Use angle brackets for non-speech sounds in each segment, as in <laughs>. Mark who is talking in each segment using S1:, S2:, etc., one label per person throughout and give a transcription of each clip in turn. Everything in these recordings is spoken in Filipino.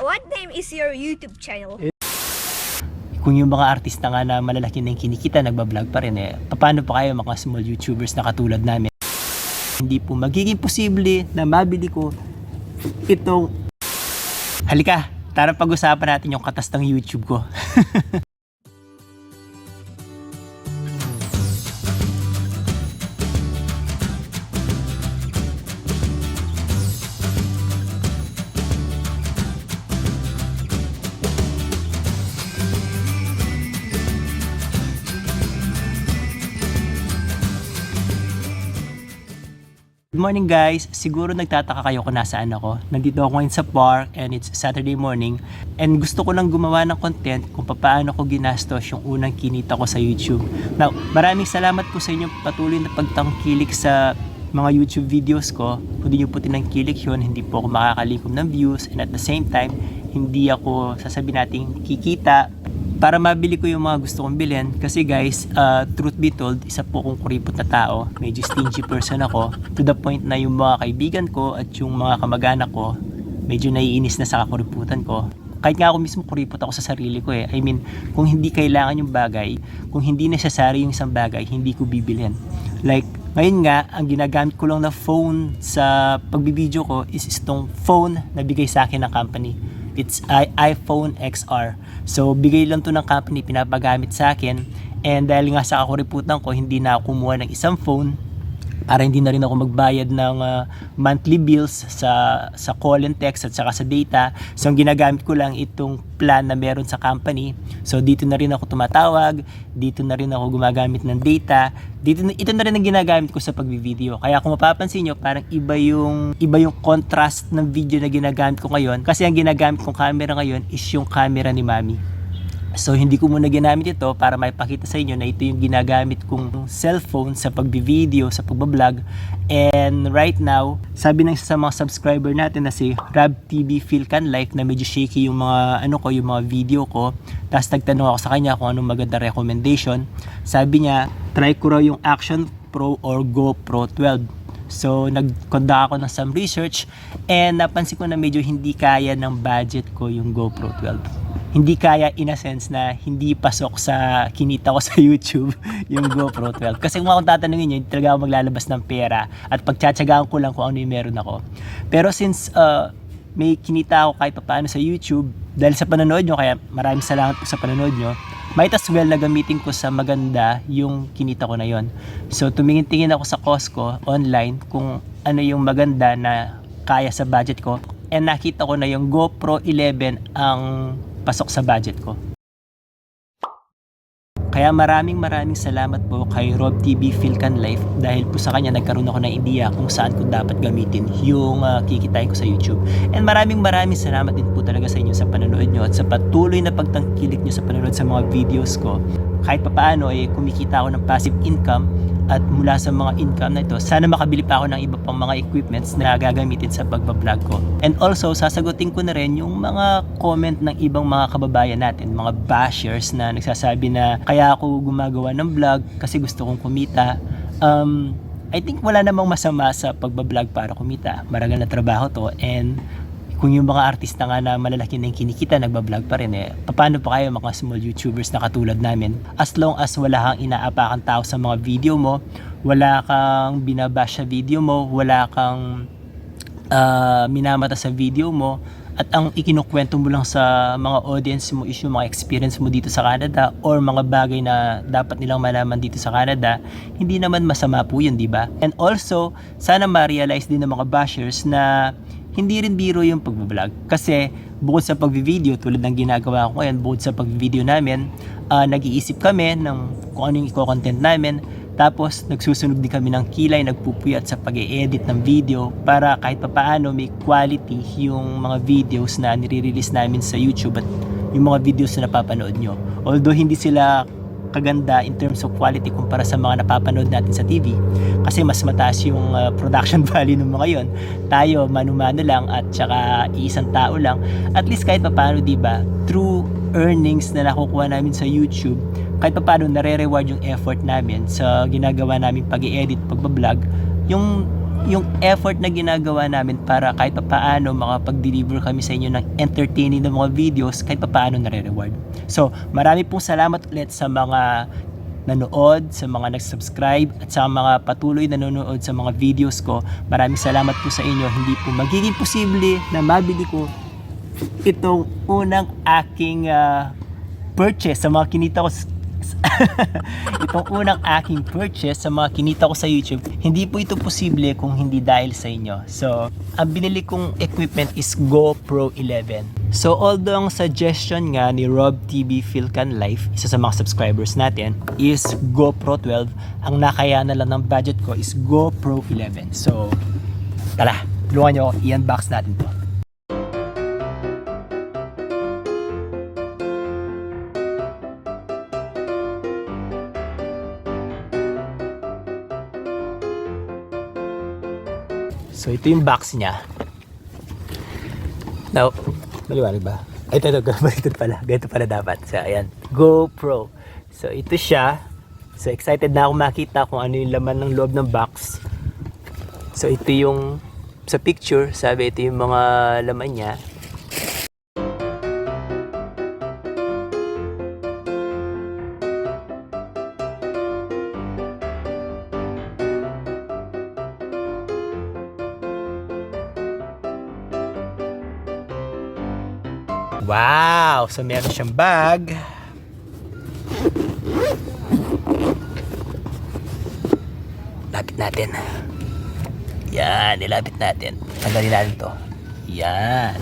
S1: what name is your YouTube channel?
S2: Kung yung mga artista nga na malalaki na yung kinikita, nagbablog pa rin eh, paano pa kayo mga small YouTubers na katulad namin? Hindi po magiging posible na mabili ko itong... Halika, tara pag-usapan natin yung katas ng YouTube ko. <laughs> Good morning guys! Siguro nagtataka kayo kung nasaan ako. Nandito ako ngayon sa park and it's Saturday morning and gusto ko lang gumawa ng content kung paano ko ginastos yung unang kinita ko sa YouTube. Now, maraming salamat po sa inyong patuloy na pagtangkilik sa mga YouTube videos ko. Kung di nyo po tinangkilik yun, hindi po ako makakalikom ng views and at the same time, hindi ako sasabi nating kikita para mabili ko yung mga gusto kong bilhin kasi guys, uh, truth be told, isa po akong kuripot na tao. Medyo stingy person ako to the point na yung mga kaibigan ko at yung mga kamag-anak ko medyo naiinis na sa kakuriputan ko. Kahit nga ako mismo kuripot ako sa sarili ko eh. I mean, kung hindi kailangan yung bagay, kung hindi necessary yung isang bagay, hindi ko bibilhin. Like, ngayon nga, ang ginagamit ko lang na phone sa pagbibideo ko is itong phone na bigay sa akin ng company. It's i- iPhone XR. So, bigay lang to ng company, pinapagamit sa akin. And dahil nga sa kakuriputan ko, hindi na kumuha ng isang phone para hindi na rin ako magbayad ng uh, monthly bills sa sa call and text at saka sa data. So ang ginagamit ko lang itong plan na meron sa company. So dito na rin ako tumatawag, dito na rin ako gumagamit ng data. Dito ito na rin ang ginagamit ko sa pagbi-video. Kaya kung mapapansin nyo, parang iba yung iba yung contrast ng video na ginagamit ko ngayon kasi ang ginagamit kong camera ngayon is yung camera ni Mami. So hindi ko muna ginamit ito para maipakita sa inyo na ito yung ginagamit kong cellphone sa pagbi-video, sa pagbablog. And right now, sabi ng isa sa mga subscriber natin na si Rab TV Philcan Life na medyo shaky yung mga ano ko, yung mga video ko. Tapos nagtanong ako sa kanya kung anong maganda recommendation. Sabi niya, try ko raw yung Action Pro or GoPro 12. So, nag-conduct ako ng some research and napansin ko na medyo hindi kaya ng budget ko yung GoPro 12 hindi kaya in a sense na hindi pasok sa kinita ko sa <laughs> YouTube yung GoPro 12. Kasi kung ako tatanungin nyo, talaga ako maglalabas ng pera at pagtsatsagaan ko lang kung ano yung meron ako. Pero since uh, may kinita ako kahit paano sa YouTube, dahil sa panonood nyo, kaya maraming salamat po sa panonood nyo, might as well na gamitin ko sa maganda yung kinita ko na yon. So tumingin-tingin ako sa Costco online kung ano yung maganda na kaya sa budget ko. And nakita ko na yung GoPro 11 ang pasok sa budget ko. Kaya maraming maraming salamat po kay Rob TV Philcan Life dahil po sa kanya nagkaroon ako ng idea kung saan ko dapat gamitin yung uh, kikitain ko sa YouTube. And maraming maraming salamat din po talaga sa inyo sa panonood nyo at sa patuloy na pagtangkilik nyo sa panonood sa mga videos ko. Kahit papaano eh kumikita ako ng passive income at mula sa mga income na ito, sana makabili pa ako ng iba pang mga equipments na gagamitin sa pagbablog ko. And also, sasagutin ko na rin yung mga comment ng ibang mga kababayan natin, mga bashers na nagsasabi na kaya ako gumagawa ng vlog kasi gusto kong kumita. Um, I think wala namang masama sa pagbablog para kumita. Maragal na trabaho to and kung yung mga artista nga na malalaki na yung kinikita, nagbablog pa rin eh. Paano pa kayo mga small YouTubers na katulad namin? As long as wala kang inaapakan tao sa mga video mo, wala kang binabash sa video mo, wala kang ah, minamata sa video mo, at ang ikinukwento mo lang sa mga audience mo is yung mga experience mo dito sa Canada or mga bagay na dapat nilang malaman dito sa Canada, hindi naman masama po yun, di ba? And also, sana ma-realize din ng mga bashers na hindi rin biro yung pagbablog. Kasi bukod sa pagvi-video, tulad ng ginagawa ko ngayon, bukod sa pagvi-video namin, ah, nag-iisip kami ng kung ano yung i-content namin, tapos nagsusunog din kami ng kilay, nagpupuyat sa pag edit ng video para kahit papaano may quality yung mga videos na nire-release namin sa YouTube at yung mga videos na napapanood nyo. Although hindi sila kaganda in terms of quality kumpara sa mga napapanood natin sa TV kasi mas mataas yung uh, production <laughs> value ng mga yon tayo mano-mano lang at saka isang tao lang. At least kahit papaano di ba through earnings na nakukuha namin sa YouTube kahit papaano nare-reward yung effort namin sa ginagawa namin pag edit pagbablog yung yung effort na ginagawa namin para kahit pa paano makapag-deliver kami sa inyo ng entertaining na mga videos kahit pa paano nare-reward. So, marami pong salamat ulit sa mga nanood, sa mga nag-subscribe at sa mga patuloy na nanonood sa mga videos ko. Maraming salamat po sa inyo. Hindi po magiging posible na mabili ko itong unang aking ah, purchase sa mga kinita ko s- <laughs> itong unang aking purchase sa mga kinita ko sa YouTube, hindi po ito posible kung hindi dahil sa inyo. So, ang binili kong equipment is GoPro 11. So, although ang suggestion nga ni Rob TV Philcan Life, isa sa mga subscribers natin, is GoPro 12, ang nakayanan lang ng budget ko is GoPro 11. So, tara, tulungan nyo ako, i-unbox natin to. So ito yung box niya. Now, maliwanag ba? Ay, ito, ito, ganito <laughs> pala. Ganito pala dapat. So, ayan. GoPro. So, ito siya. So, excited na ako makita kung ano yung laman ng loob ng box. So, ito yung sa picture. Sabi, ito yung mga laman niya. Wow! So, meron siyang bag. Lapit natin. Yan, nilapit natin. Tanggalin natin to. Yan.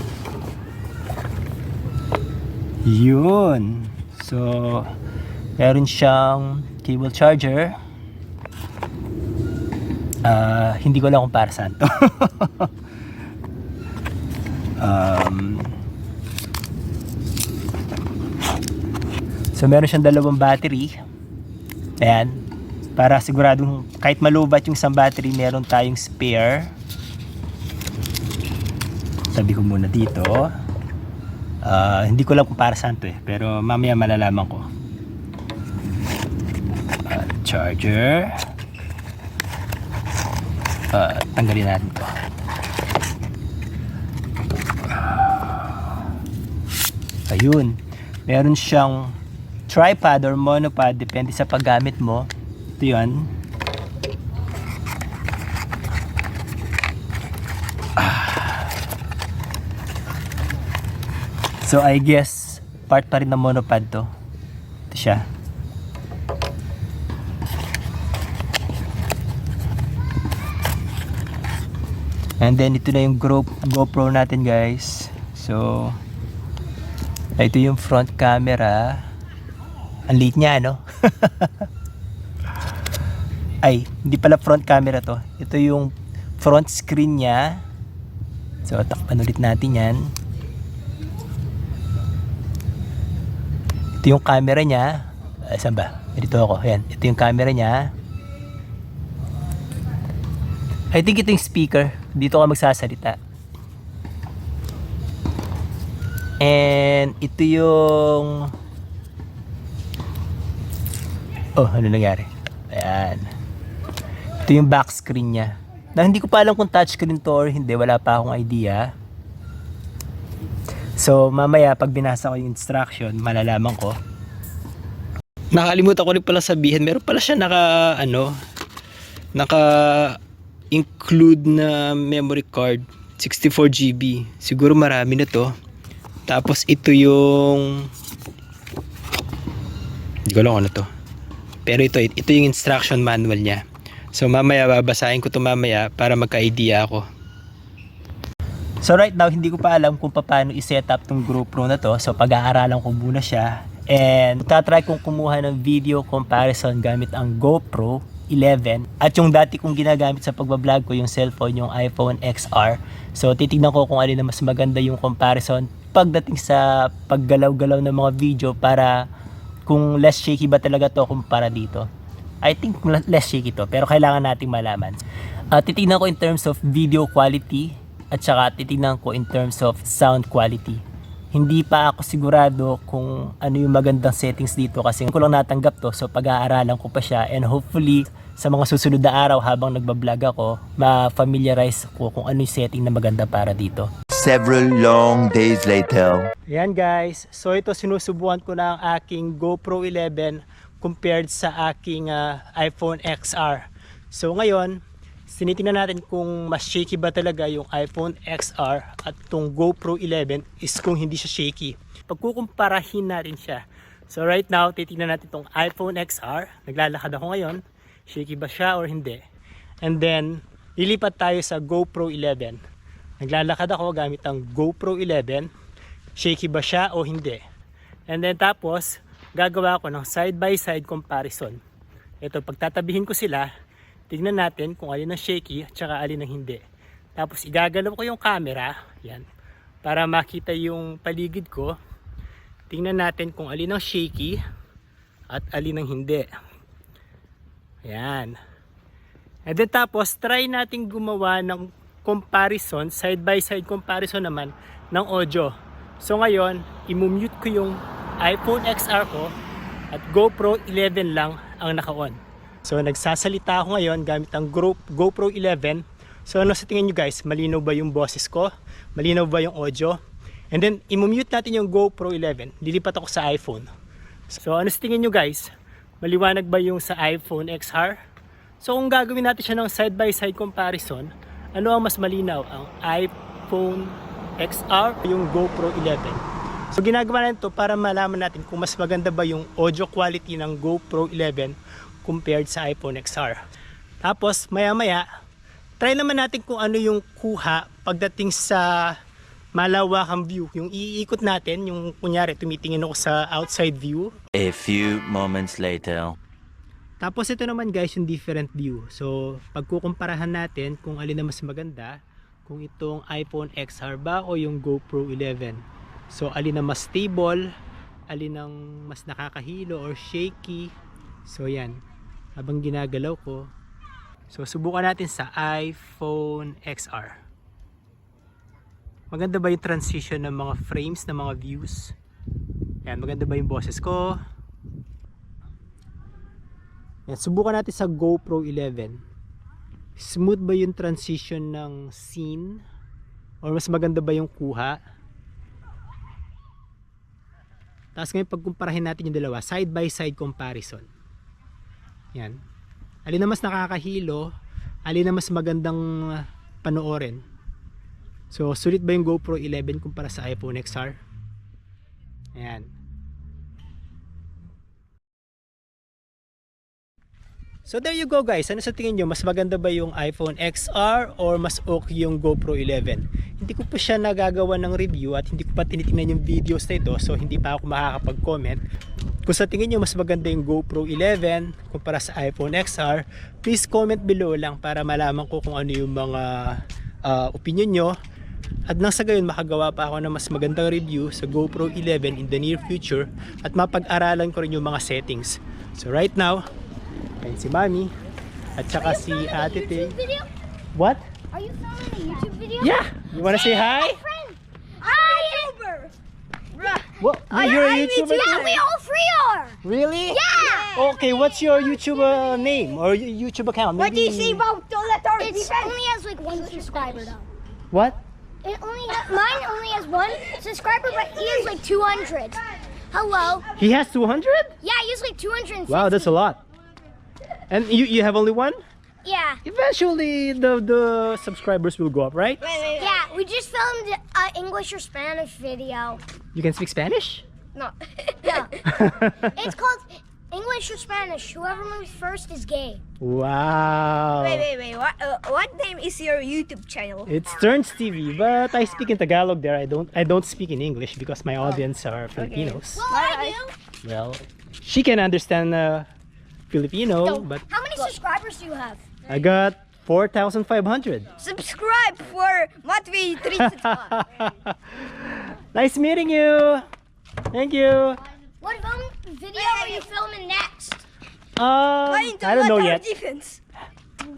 S2: Yun. So, meron siyang cable charger. Ah, hindi ko lang kung para saan to. um, <laughs> So meron siyang dalawang battery. Ayan. Para siguradong kahit malubat yung isang battery, meron tayong spare. Sabi ko muna dito. Ah, hindi ko lang kung para saan to eh. Pero mamaya malalaman ko. Ah, charger. Ah, tanggalin natin to. Ayun. Meron siyang tripod or monopod depende sa paggamit mo. Ito yun. Ah. So I guess part pa rin ng monopod to. Ito siya. And then ito na yung Go- GoPro natin guys. So ito yung front camera. Ang liit niya, no? <laughs> Ay, hindi pala front camera to. Ito yung front screen niya. So, takpan ulit natin yan. Ito yung camera niya. Ah, saan ba? Dito ako. Ayan. Ito yung camera niya. I think ito yung speaker. Dito ka magsasalita. And ito yung Oh, ano nangyari? Ayan. Ito yung back screen niya. Na hindi ko pa alam kung touchscreen to or hindi. Wala pa akong idea. So, mamaya pag binasa ko yung instruction, malalaman ko. Nakalimutan ko rin pala sabihin, meron pala siya naka, ano, naka include na memory card 64 GB siguro marami na to tapos ito yung hindi ko alam ano to pero ito ito yung instruction manual niya so mamaya babasahin ko to mamaya para magka-idea ako So right now, hindi ko pa alam kung paano i-set up tong GoPro na to. So pag-aaralan ko muna siya. And tatry kong kumuha ng video comparison gamit ang GoPro 11. At yung dati kong ginagamit sa pagbablog ko, yung cellphone, yung iPhone XR. So titignan ko kung alin na mas maganda yung comparison pagdating sa paggalaw-galaw ng mga video para kung less shaky ba talaga to kumpara dito. I think less shaky to pero kailangan nating malaman. Uh, titignan ko in terms of video quality at saka titignan ko in terms of sound quality. Hindi pa ako sigurado kung ano yung magandang settings dito kasi ko lang natanggap to so pag-aaralan ko pa siya and hopefully sa mga susunod na araw habang nagbablog ako, ma-familiarize ko kung ano yung setting na maganda para dito.
S3: Several long days later.
S2: Ayan guys, so ito sinusubukan ko na ang aking GoPro 11 compared sa aking ah, iPhone XR. So ngayon, sinitingnan natin kung mas shaky ba talaga yung iPhone XR at itong GoPro 11 is kung hindi siya shaky. Pagkukumparahin natin siya. So right now, titingnan natin itong iPhone XR. Naglalakad ako ngayon. Shaky ba siya or hindi? And then, lilipat tayo sa GoPro 11. Naglalakad ako gamit ang GoPro 11 shaky ba siya o hindi. And then tapos, gagawa ko ng side by side comparison. Ito, pagtatabihin ko sila, tignan natin kung alin ang shaky at saka alin ang hindi. Tapos igagalaw ko yung camera, yan, para makita yung paligid ko. Tingnan natin kung alin ang shaky at alin ang hindi. Yan. And then tapos, try nating gumawa ng comparison, side by side comparison naman ng audio. So ngayon, imumute ko yung iPhone XR ko at GoPro 11 lang ang naka-on. So nagsasalita ako ngayon gamit ang GoPro 11. So ano sa tingin nyo guys, malinaw ba yung boses ko? Malinaw ba yung audio? And then imumute natin yung GoPro 11. Lilipat ako sa iPhone. So ano sa tingin nyo guys? Maliwanag ba yung sa iPhone XR? So kung gagawin natin siya ng side by side comparison, ano ang mas malinaw? Ang iPhone XR yung GoPro 11? So ginagawa natin to para malaman natin kung mas maganda ba yung audio quality ng GoPro 11 compared sa iPhone XR. Tapos maya maya, try naman natin kung ano yung kuha pagdating sa malawakang view. Yung iikot natin, yung kunyari tumitingin ako sa outside view
S3: A few moments later.
S2: Tapos ito naman guys yung different view. So pagkukumparahan natin kung alin na mas maganda, kung itong iPhone XR ba o yung GoPro 11. So alin na mas stable, alin ang mas nakakahilo or shaky. So yan, habang ginagalaw ko. So subukan natin sa iPhone XR. Maganda ba yung transition ng mga frames, ng mga views? Yan, maganda ba yung boses ko? Yan, subukan natin sa GoPro 11. Smooth ba yung transition ng scene? Or mas maganda ba yung kuha? Tapos ngayon pagkumparahin natin yung dalawa, side by side comparison. Yan. Alin na mas nakakahilo, alin na mas magandang uh, panoorin. So, sulit ba yung GoPro 11 kumpara sa iPhone XR? Ayan. So there you go guys. Ano sa tingin nyo? Mas maganda ba yung iPhone XR or mas okay yung GoPro 11? Hindi ko pa siya nagagawa ng review at hindi ko pa tinitingnan yung videos na ito so hindi pa ako makakapag-comment. Kung sa tingin nyo mas maganda yung GoPro 11 kumpara sa iPhone XR, please comment below lang para malaman ko kung ano yung mga ah, opinion nyo. At nang sa gayon makagawa pa ako ng mas magandang review sa GoPro 11 in the near future at mapag-aralan ko rin yung mga settings. So right now, Ayan si Mami. At saka si Ate Ting.
S4: video?
S2: What?
S4: Are you filming a YouTube video?
S2: Yeah! You wanna say hi?
S4: Friend, hi. YouTuber.
S2: What? You're a YouTuber
S4: Yeah, we all three are.
S2: Really?
S4: Yeah.
S2: Okay, what's your YouTube uh, name or y- YouTube account?
S1: What do you
S2: Maybe-
S1: say about the letter
S4: It
S1: defense?
S4: only has like one subscriber though.
S2: What?
S4: It only ha- mine only has one subscriber, but he has like 200. Hello.
S2: He has 200?
S4: Yeah, he has like 250.
S2: Wow, that's a lot. And you, you have only one?
S4: Yeah.
S2: Eventually, the, the subscribers will go up, right?
S1: Wait, wait, wait.
S4: Yeah, we just filmed an English or Spanish video.
S2: You can speak Spanish?
S1: No. <laughs>
S4: Yeah. <laughs> it's called English or Spanish. Whoever moves first is gay.
S2: wow.
S1: wait, wait, wait. What, uh, what name is your YouTube channel?
S2: It's Turns TV, but I speak in Tagalog there. I don't I don't speak in English because my audience are Filipinos.
S4: Well, I do.
S2: Well, she can understand uh, Filipino, but
S4: How many subscribers do you have?
S2: I got 4,500.
S1: Subscribe for Matvi 3 <laughs>
S2: nice meeting you. Thank you.
S4: What film video are you filming next?
S2: Um, I don't know yet.
S1: Defense.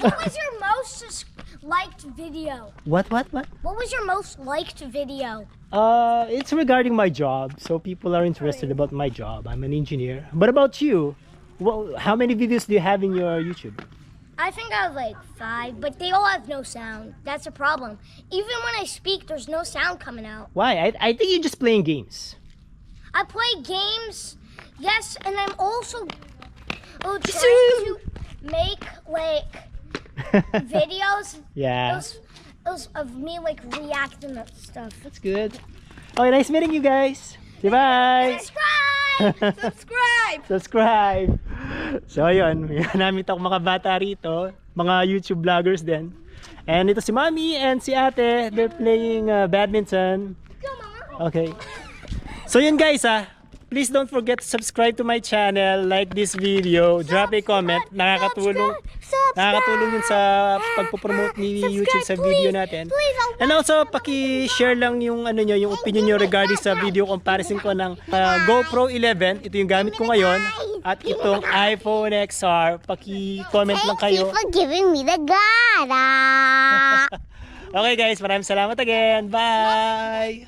S4: What was your most liked video?
S2: What, what, what?
S4: What was your most liked video?
S2: Uh, it's regarding my job, so people are interested about my job. I'm an engineer. But about you, well, how many videos do you have in your YouTube?
S4: I think I have like five, but they all have no sound. That's a problem. Even when I speak, there's no sound coming out.
S2: Why? I, I think you're just playing games.
S4: I play games, yes, and I'm also oh, trying to make like <laughs> videos
S2: yeah.
S4: those, those of me like reacting to stuff.
S2: That's good. Okay, nice meeting you guys. Say bye!
S4: Subscribe! <laughs>
S1: Subscribe.
S2: Subscribe! So, ayun. May <laughs> namin akong mga bata rito. Mga YouTube vloggers din. And ito si Mommy and si Ate. They're playing uh, badminton. Okay. So yun guys ah. Please don't forget to subscribe to my channel, like this video, drop a comment. Nakakatulong
S4: Subscribe.
S2: nakakatulong yun sa pagpo-promote ni YouTube sa video natin. And also, paki-share lang yung ano nyo, yung opinion nyo regarding sa video comparison ko ng uh, GoPro 11. Ito yung gamit ko ngayon. At itong iPhone XR. Paki-comment lang kayo.
S4: for giving me the gara. <laughs>
S2: Okay guys, maraming salamat again. Bye!